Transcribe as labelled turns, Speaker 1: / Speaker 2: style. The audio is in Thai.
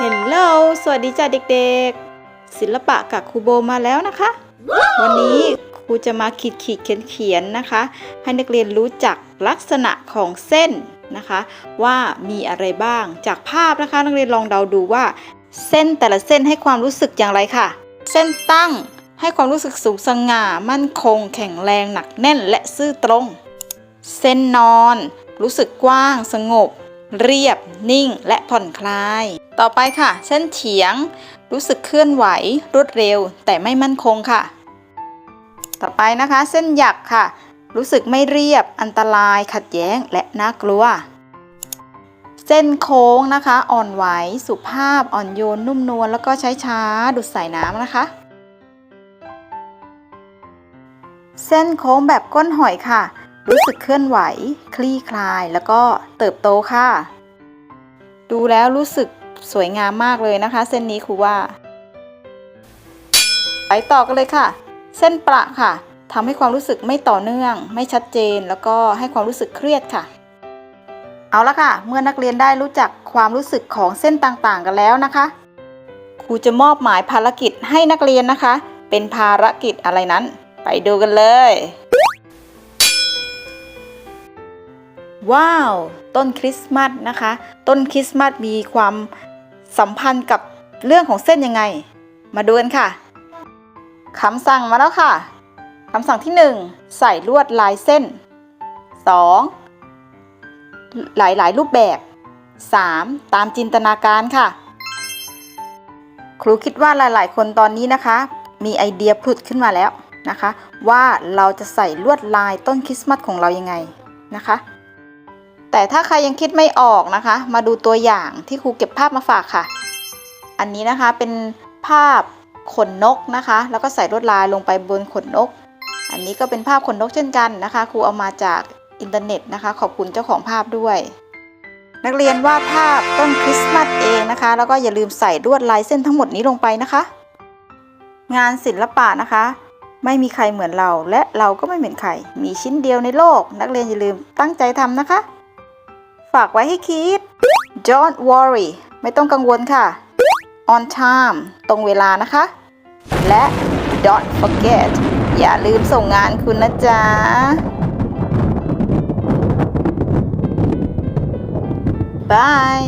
Speaker 1: เฮลโลสวัสดีจ้าเด็กๆ ศิลปะกับครูโบมาแล้วนะคะ วันนี้ครูจะมาขีดขีดเขียนเขียนๆนะคะ ให้นักเรียนรู้จักลักษณะของเส้นนะคะ ว่ามีอะไรบ้างจากภาพนะคะ นักเรียนลองเดาดูว่า เส้นแต่ละเส้นให้ความรู้สึกอย่างไรค่ะ เส้นตั้งให้ความรู้สึกสูงสง่า มั่นคง แข็งแรงหนักแน่นและซื่อตรง เส้นนอน รู้สึกกว้างสงบ เรียบ นิ่ง และผ่อนคลาย ต่อไปค่ะ เส้นเฉียง รู้สึกเคลื่อนไหว รวดเร็ว แต่ไม่มั่นคงค่ะ ต่อไปนะคะ เส้นหยักค่ะ รู้สึกไม่เรียบ อันตราย ขัดแย้ง และน่ากลัว เส้นโค้งนะคะ อ่อนไหว สุภาพ อ่อนโยน นุ่มนวล แล้วก็ใช้ช้าดูดสายน้ำนะคะ เส้นโค้งแบบก้นหอยค่ะ รู้สึกเคลื่อนไหว คลี่คลาย แล้วก็เติบโตค่ะ ดูแล้วรู้สึกสวยงามมากเลยนะคะ เส้นนี้ครูว่า ไปต่อกันเลยค่ะ เส้นประค่ะทำให้ความรู้สึกไม่ต่อเนื่อง ไม่ชัดเจน แล้วก็ให้ความรู้สึกเครียดค่ะ เอาละค่ะ เมื่อนักเรียนได้รู้จักความรู้สึกของเส้นต่างๆ กันแล้วนะคะ ครูจะมอบหมายภารกิจให้นักเรียนนะคะ เป็นภารกิจอะไรนั้น ไปดูกันเลย ว้าว ต้นคริสต์มาสนะคะ ต้นคริสต์มาสมีความสัมพันธ์กับเรื่องของเส้นยังไง มาดูกันค่ะคำสั่งมาแล้วค่ะคำสั่งที่ 1 ใส่ลวดลายเส้น 2. หลายๆรูปแบบ 3. ตามจินตนาการค่ะ ครูคิดว่าหลายๆ คนตอนนี้นะคะ มีไอเดียผุดขึ้นมาแล้วนะคะ ว่าเราจะใส่ลวดลายต้นคริสต์มาสของเรายังไงนะคะ แต่ถ้าใครยังคิดไม่ออกนะคะ มาดูตัวอย่างที่ครูเก็บภาพมาฝากค่ะ อันนี้นะคะเป็นภาพขนนกนะคะ แล้วก็ใส่ลวดลายลงไปบนขนนก อันนี้ก็เป็นภาพขนนกเช่นกันนะคะครูเอามาจากอินเทอร์เน็ตนะคะ ขอบคุณเจ้าของภาพด้วย นักเรียนวาดภาพต้นคริสต์มาสเองนะคะ แล้วก็อย่าลืมใส่ลวดลายเส้นทั้งหมดนี้ลงไปนะคะ งานศิลปะนะคะ ไม่มีใครเหมือนเราและเราก็ไม่เหมือนใคร มีชิ้นเดียวในโลก นักเรียนอย่าลืมตั้งใจทำนะคะ ฝากไว้ให้คิด don't worry ไม่ต้องกังวลค่ะ on time ตรงเวลานะคะ และ don't forget อย่าลืมส่งงานคุณนะจ๊ะบาย